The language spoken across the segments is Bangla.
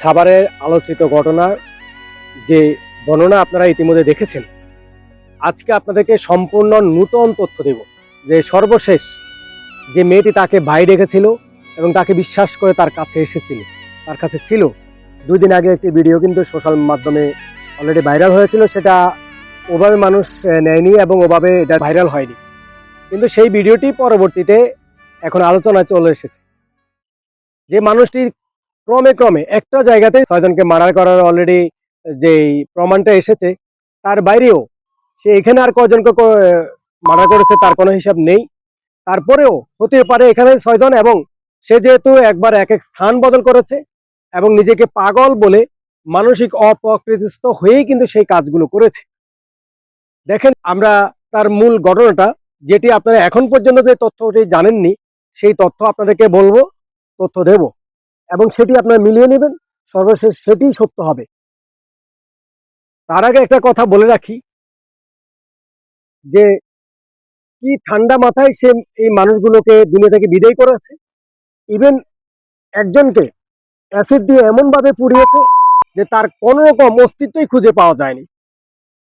সাভারের আলোচিত ঘটনার যে বর্ণনা আপনারা ইতিমধ্যে দেখেছেন, আজকে আপনাদেরকে সম্পূর্ণ নূতন তথ্য দেব যে সর্বশেষ যে মেয়েটি তাকে ভাই রেখেছিল এবং তাকে বিশ্বাস করে তার কাছে এসেছিল, তার কাছে ছিল। দুই দিন আগে একটি ভিডিও কিন্তু সোশ্যাল মাধ্যমে অলরেডি ভাইরাল হয়েছিল, সেটা ওভাবে মানুষ নেয়নি এবং ওভাবে এটা ভাইরাল হয়নি। কিন্তু সেই ভিডিওটি পরবর্তীতে এখন আলোচনায় চলে এসেছে। যে মানুষটি ক্রমে ক্রমে একটা জায়গাতে ছয়জনকে মার্ডার করার অলরেডি যে প্রমাণটা এসেছে, তার বাইরেও সে এখানে আর কজনকে মার্ডার করেছে তার কোনো হিসাব নেই। তারপরেও হতে পারে এখানে ছয়জন এবং সে যেহেতু একবার এক এক স্থান বদল করেছে এবং নিজেকে পাগল বলে মানসিক অপ্রকৃতিস্থ হয়েই কিন্তু সেই কাজগুলো করেছে। দেখেন, আমরা তার মূল ঘটনাটা, যেটি আপনারা এখন পর্যন্ত যে তথ্যটি জানেননি, সেই তথ্য আপনাদেরকে বলব, তথ্য দেব। এবং সেটি আপনার মিলিয়ে নেবেন। সর্বশেষ সেটি সত্য হবে। তার আগে একটা কথা বলে রাখি, যে কি ঠান্ডা মাথায় সে এই মানুষগুলোকে দুনিয়া থেকে বিদায় করেছে? ইভেন একজনকে অ্যাসিড দিয়ে এমনভাবে পুড়িয়েছে যে তার কোনো রকম অস্তিত্বই খুঁজে পাওয়া যায়নি।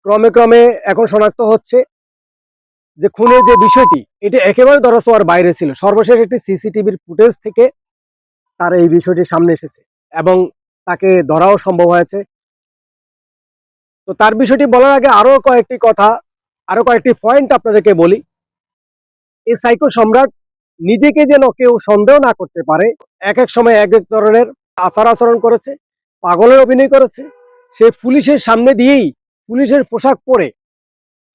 ক্রমে ক্রমে এখন শনাক্ত হচ্ছে যে খুনের যে বিষয়টি, এটি একেবারে ধরাছোঁয়ার বাইরে ছিল। সর্বশেষ একটি সিসিটিভির ফুটেজ থেকে তার এই বিষয়টি সামনে এসেছে এবং তাকে ধরাও সম্ভব হয়েছে। তো তার বিষয়টি বলার আগে আরও কয়েকটি কথা, আরও কয়েকটি পয়েন্ট আপনাদেরকে বলি। এই সাইকো সম্রাট নিজেকে যেন কেউ সন্দেহ না করতে পারে, এক এক সময় এক এক ধরনের আচার আচরণ করেছে, পাগলের অভিনয় করেছে, সে পুলিশের সামনে দিয়েই, পুলিশের পোশাক পরে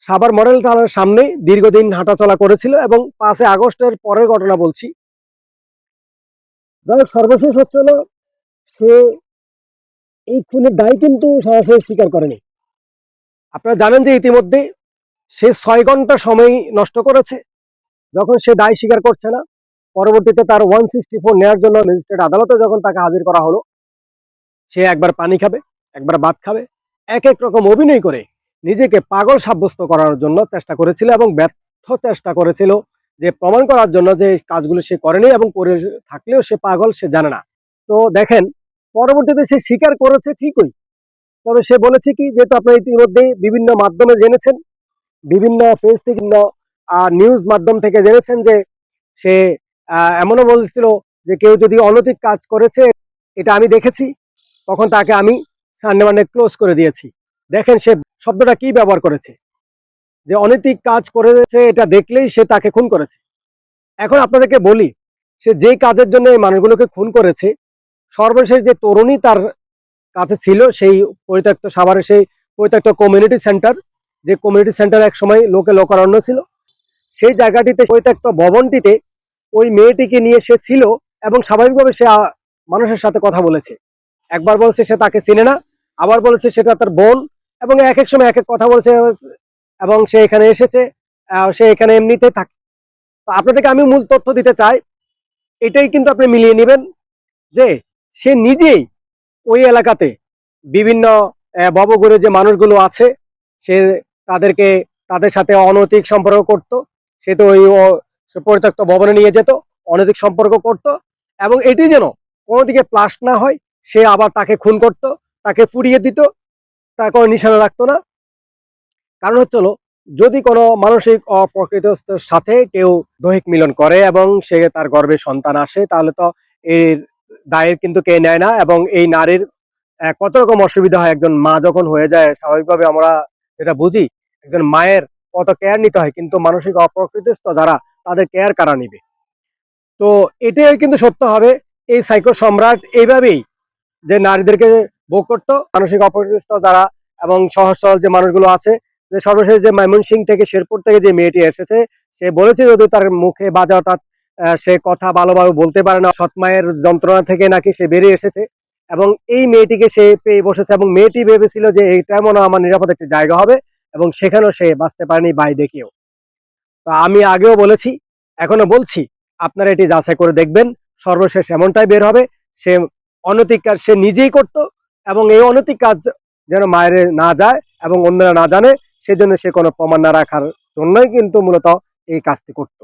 সাবার মডেল থানার সামনে দীর্ঘদিন হাঁটাচলা করেছিল এবং পাঁচে আগস্টের পরের ঘটনা বলছি। যাই সর্বশেষ হচ্ছে হলো, সে এই খুনের দায় কিন্তু সরাসরি স্বীকার করেনি। আপনারা জানেন যে ইতিমধ্যে সে ছয় ঘণ্টা সময় নষ্ট করেছে, যখন সে দায় স্বীকার করছে না, পরবর্তীতে তার ওয়ান সিক্সটি ফোর নেওয়ার জন্য ম্যাজিস্ট্রেট আদালতে যখন তাকে হাজির করা হলো, সে একবার পানি খাবে, একবার ভাত খাবে, এক এক রকম অভিনয় করে নিজেকে পাগল সাব্যস্ত করার জন্য চেষ্টা করেছিল এবং ব্যর্থ চেষ্টা করেছিল যে প্রমাণ করার জন্য যে কাজগুলো সে করেনি এবং করে থাকলেও সে পাগল, সে জানে না। তো দেখেন, পরবর্তীতে সে স্বীকার করেছে ঠিকই। তবে সে বলেছে কি, যেহেতু আপনারা ইতিমধ্যে বিভিন্ন মাধ্যমে জেনেছেন, বিভিন্ন পেজ থেকে নিউজ মাধ্যম থেকে জেনেছেন যে সে এমনও বলছিল যে কেউ যদি অনৈতিক কাজ করেছে, এটা আমি দেখেছি, তখন তাকে আমি সানডে মানডে ক্লোজ করে দিয়েছি। দেখেন সে শব্দটা কি ব্যবহার করেছে। যে অনৈতিক কাজ করেছে, এটা দেখলেই সে তাকে খুন করেছে। এখন আপনাদেরকে বলি, সে যে কাজের জন্য এই মানুষগুলোকে খুন করেছে, সর্বশেষ যে তরুণী তার কাছে ছিল, সেই পরিত্যক্ত সাভারের সেই পরিত্যক্ত কমিউনিটি সেন্টার যে কমিউনিটি সেন্টার এক সময় লোকে লোকারণ্য ছিল, সেই জায়গাটিতে পরিত্যক্ত ভবনটিতে ওই মেয়েটিকে নিয়ে সে ছিল এবং স্বাভাবিকভাবে সে মানুষের সাথে কথা বলেছে। একবার বলছে সে তাকে চিনে না, আবার বলেছে সেটা তার বোন, এবং এক এক সময় এক এক কথা বলছে এবং সে এখানে এসেছে সে এখানে এমনিতে থাকে। তো আপনাদেরকে আমি মূল তথ্য দিতে চাই, এটাই কিন্তু আপনি মিলিয়ে নেবেন যে সে নিজেই ওই এলাকাতে বিভিন্ন ভবঘুরে যে মানুষগুলো আছে, সে তাদেরকে তাদের সাথে অনৈতিক সম্পর্ক করত, সে তো ওই পরিত্যক্ত ভবনে নিয়ে যেত, অনৈতিক সম্পর্ক করত এবং এটি যেন কোনো দিকে প্লাস না হয়, সে আবার তাকে খুন করত, তাকে পুড়িয়ে দিত তার কোনো নিশানা রাখতো না। কারণ হচ্ছে হলো, যদি কোনো মানসিক অপ্রকৃতস্থর সাথে কেউ দৈহিক মিলন করে এবং সে তার গর্ভে সন্তান আসে, তাহলে তো এর দায়ের কিন্তু কে নেয় না এবং এই নারীর কত রকম অসুবিধা হয় একজন মা যখন হয়ে যায়, স্বাভাবিকভাবে আমরা যেটা বুঝি, একজন মায়ের কত কেয়ার নিতে হয়, কিন্তু মানসিক অপ্রকৃতিস্থ যারা, তাদের কেয়ার কারা নিবে? তো এটাই কিন্তু সত্য হবে, এই সাইকো সম্রাট এইভাবেই যে নারীদেরকে ভোগ করতো, মানসিক অপ্রকৃতিস্থ যারা এবং সহজ সহজ যে মানুষগুলো আছে যে সর্বশেষ যে ময়মন সিং থেকে শেরপুর থেকে যে মেয়েটি এসেছে, সে বলেছে যদিও তার মুখে বাজা অর্থাৎ সে কথা ভালোভাবে বলতে পারে না, সৎ মায়ের যন্ত্রণা থেকে নাকি সে বেরিয়ে এসেছে। এবং এই মেয়েটিকে সে পেয়ে বসেছে এবং মেয়েটি ভেবেছিল যে এইটা মনে আমার নিরাপদ একটি জায়গা হবে এবং সেখানেও সে বাঁচতে পারেনি বাইরে কেউ তো আমি আগেও বলেছি এখনও বলছি, আপনারা এটি যাচাই করে দেখবেন, সর্বশেষ এমনটাই বের হবে, সে অনৈতিক কাজ সে নিজেই করত এবং এই অনৈতিক কাজ যেন মায়ের না যায় এবং অন্যরা না জানে সেজন্য সে কোনো প্রমাণ না রাখার জন্যই কিন্তু মূলত এই কাজটি করত।